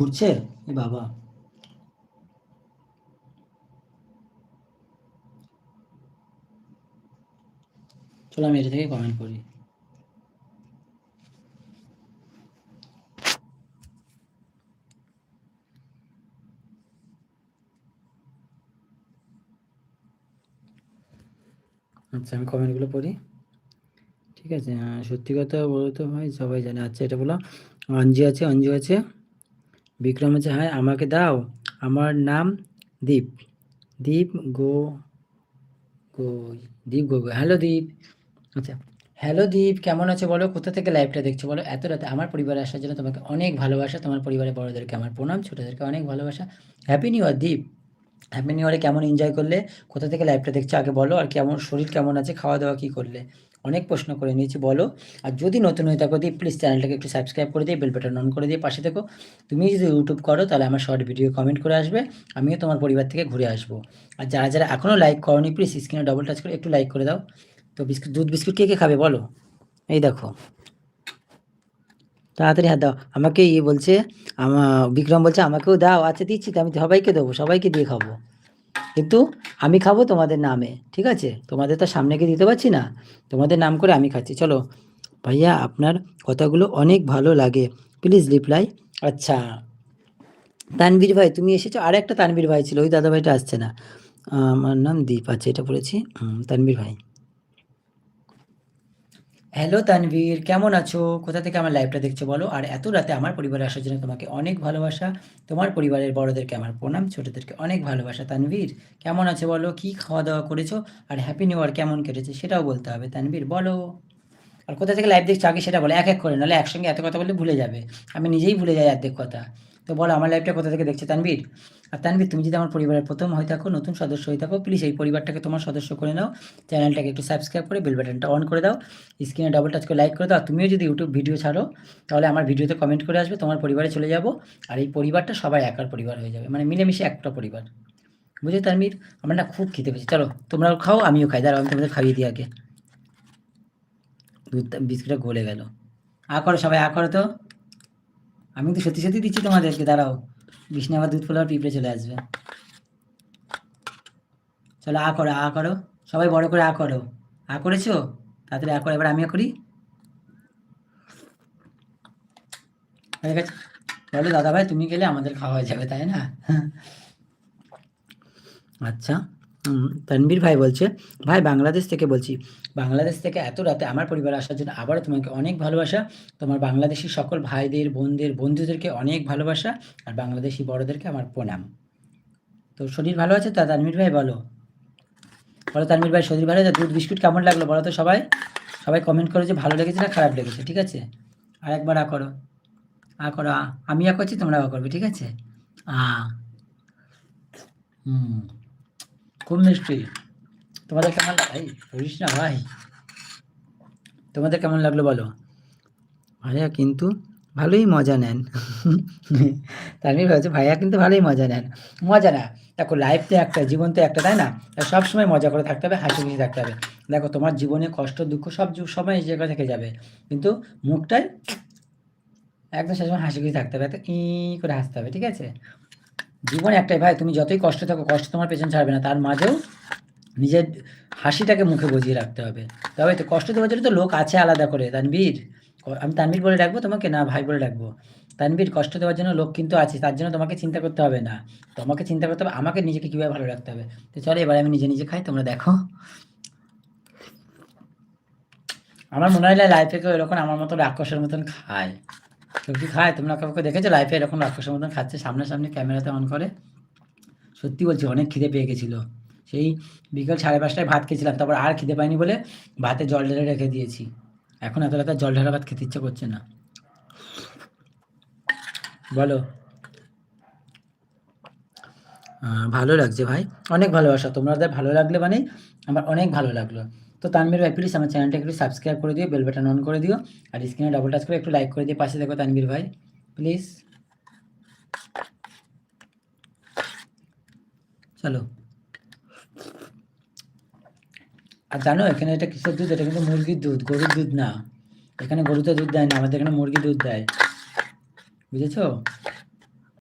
ঘুরছে? বাবা। চলো আমি এটা থেকে কমেন্ট করি। আচ্ছা আমি কমেন্টগুলো পড়ি। ঠিক আছে সত্যি কথা বলতে ভাই, সবাই জানে। আচ্ছা এটা বলো। অঞ্জু আছে অঞ্জু আছে। বিক্রম হচ্ছে হ্যাঁ আমাকে দাও। আমার নাম দীপ। দীপ গো গো, দীপ গো হ্যালো দীপ। আচ্ছা হ্যালো দীপ, কেমন আছে বলো? কোথা থেকে লাইভটা দেখছ বলো? এত রাতে আমার পরিবারে আসার জন্য তোমাকে অনেক ভালোবাসা। তোমার পরিবারের বড়োদেরকে আমার প্রণাম, ছোটোদেরকে অনেক ভালোবাসা। Happy new year Deep. Happy new ইয়ারে কেমন এনজয় করলে? কোথা থেকে লাইভটা দেখছ? আগে বলো, আর কেমন, শরীর কেমন আছে? খাওয়া দাওয়া কী করলে? অনেক প্রশ্ন করে নিয়েছি, বলো। আর যদি নতুন হয়ে থাকো দিই প্লিজ চ্যানেলটাকে একটু সাবস্ক্রাইব করে দিয়ে বেল বাটন অন করে দিয়ে পাশে থেকো। তুমি যদি ইউটিউব করো, তাহলে আমার শর্ট ভিডিও কমেন্ট করে আসবে। আমিও তোমার পরিবার থেকে ঘুরে আসব। আর যারা যারা এখনও লাইক করনি প্লিজ স্ক্রিনে ডবল টাচ করে একটু লাইক করে দাও। তো বিস্কুট, দুধ বিস্কুট কে কে খাবে? বলো। এই দেখো। তাড়াতাড়ি হাত দাও। আমাকে ইয়ে বলছে, আমা, বিক্রম বলছে, আমাকেও দাও আচ্ছা দিচ্ছি, তো আমি সবাইকে দেবো, সবাইকে দিয়ে খাব। কিন্তু আমি খাব তোমাদের নামে, ঠিক আছে? তোমাদের তো সামনে গিয়ে দিতে পারছি না। তোমাদের নাম করে আমি খাচ্ছি। চলো, ভাইয়া আপনার কথাগুলো অনেক ভালো লাগে। প্লিজ রিপ্লাই আচ্ছা। তানবীর ভাই, তুমি এসেছ? আর একটা তানবীর ভাই ছিল, ওই দাদা ভাইটা আসছে না। আমার নাম দীপ আছে, এটা বলেছি। তানবীর ভাই। হ্যালো তানভীর কেমন আছো? কোথা থেকে আমার লাইভটা দেখছ বলো? আর এত রাতে আমার পরিবারে আসার জন্য তোমাকে অনেক ভালোবাসা। তোমার পরিবারের বড়দেরকে আমার প্রণাম, ছোটদেরকে অনেক ভালোবাসা। তানভীর কেমন আছে বলো? কি খাওয়া দাওয়া করেছ? আর হ্যাপি নিউ ইয়ার কেমন কেটেছে সেটাও বলতে হবে। তানভীর বলো। আর কোথা থেকে লাইভ দেখছ? আগে সেটা বলো। এক এক করে, নাহলে একসঙ্গে এত কথা বললে ভুলে যাবে। আমি নিজেই ভুলে যাই অর্ধেক কথা। তো বলো, আমার লাইফটা কোথা থেকে দেখছে তানভীর? আর তানভীর, তুমি যদি আমার পরিবারের প্রথম হয়ে থাকো, নতুন সদস্য হয়ে থাকো প্লিজ এই পরিবারটাকে তোমার সদস্য করে নাও। চ্যানেলটাকে একটু সাবস্ক্রাইব করে বেল বাটনটা অন করে দাও। স্ক্রিনে ডাবল টাচ করে লাইক করে দাও। তুমিও যদি ইউটিউব ভিডিও ছাড়ো, তাহলে আমার ভিডিওতে কমেন্ট করে আসবে, তোমার পরিবারে চলে যাব। আর এই পরিবারটা সবাই একার পরিবার হয়ে যাবে মানে মিলেমিশে একটা পরিবার। বুঝলে তানভীর? আমার না খুব খেতে পেয়েছি। চলো, তোমরাও খাও, আমিও খাই। দাঁড়াও, আমি তোমাদের খাইয়ে দিই আগে। দুধ, বিস্কুটটা গলে গেল। আ করো সবাই, আ করো তো। আমি তো সত্যি সত্যি দিচ্ছি তোমাদেরকে, দাঁড়াও। বিষ্ণু আবার দুধ ফেলার পিঁপড়ে চলে আসবে। চলো আ করো আ করো। সবাই বড় করে আ করো। আ করেছ? তাড়াতাড়ি আ করো, এবার আমিও করি। হয়ে বলো দাদা ভাই তুমি গেলে আমাদের খাওয়া যাবে, তাই না? আচ্ছা। তানবীর ভাই বলছে, ভাই, বাংলাদেশ থেকে বলছি, বাংলাদেশ থেকে এত রাতে আমার পরিবার আসার জন্য আবারও তোমাকে অনেক ভালোবাসা। তোমার বাংলাদেশি সকল ভাইদের, বোনদের, বন্ধুদেরকে অনেক ভালোবাসা আর বাংলাদেশি বড়দেরকে আমার প্রণাম। তো শরীর ভালো আছে তা তানবীর ভাই বলো। বলো তানবীর ভাই, শরীর ভালো আছে? দুধ, বিস্কুট কেমন লাগল বলো তো সবাই? সবাই কমেন্ট করো যে ভালো লেগেছে না খারাপ লেগেছে, ঠিক আছে? আর একবার আ করো আ করো আমি আ করছি তোমরা আ করবে, ঠিক আছে? আ, হুম। খুব মিষ্টি তোমাদের কেমন ভাই বলিস না ভাই তোমাদের কেমন লাগল বলো? ভাইয়া কিন্তু ভালোই মজা নেন। তানভীর ভাবছে ভাইয়া কিন্তু ভালোই মজা নেন। মজা না দেখো লাইফ তো একটা জীবন তো একটা তাই না? সবসময় মজা করে থাকতে হবে হাসি খুশি থাকতে হবে। দেখো তোমার জীবনে কষ্ট দুঃখ সব সময় এই জায়গা থেকে যাবে। কিন্তু মুখটাই একদম সবসময় হাসি খুশি থাকতে হবে এত ই করে হাসতে হবে ঠিক আছে? জীবন একটাই ভাই, তুমি যতই কষ্ট থাকো, কষ্ট তোমার পেছন ছাড়বে না। তার মাঝেও নিজের হাসিটাকে মুখে বজিয়ে রাখতে হবে। তবে তো কষ্ট দেওয়ার জন্য তো লোক আছে আলাদা করে। তানবীর আমি তানবীর বলে ডাকবো তোমাকে? না, ভাই বলে ডাকবো। তানবীর কষ্ট দেওয়ার জন্য লোক কিন্তু আছে, তার জন্য তোমাকে চিন্তা করতে হবে না। তোমাকে চিন্তা করতে হবে, আমাকে নিজেকে কীভাবে ভালো রাখতে হবে? তো চলো, এবার আমি নিজে নিজে খাই, তোমরা দেখো। আমার মনে হয় লাইফে কেউ এরকম আমার মতো রাক্ষসের মতন খায়। কি খায়? তোমরা কাউকে দেখেছ? লাইফে এরকম রাক্ষসের মতন খাচ্ছে, সামনাসামনি ক্যামেরাতে অন করে। সত্যি বলছি, অনেক খিদে পেয়ে গেছিল। সেই বিকেল সাড়ে পাঁচটায় ভাত খেয়েছিলাম, তারপর আর খিদে পাইনি বলে ভাতে জল ঢেলে রেখে দিয়েছি। এখন এত রাতে জল ঢালা ভাত খেতে ইচ্ছে করছে না। বলো। ভালো লাগছে ভাই। অনেক ভালোবাসা। তোমাদের ভালো লাগলে মানে আমার অনেক ভালো লাগল। তো তানবীর ভাই প্লিজ আমার চ্যানেলটা একটু সাবস্ক্রাইব করে দিও বেল বাটন অন করে দিও, আর স্ক্রিনে ডাবল টাচ করে একটু লাইক করে দিয়ে পাশে দেখো তানবীর ভাই প্লিজ চলো। আর জানো, এখানে এটা কিসের দুধ? এটা কিন্তু মুরগির দুধ, গরুর দুধ না। এখানে গরুতে দুধ দেয় না, আমাদের এখানে মুরগি দুধ দেয়। বুঝেছ?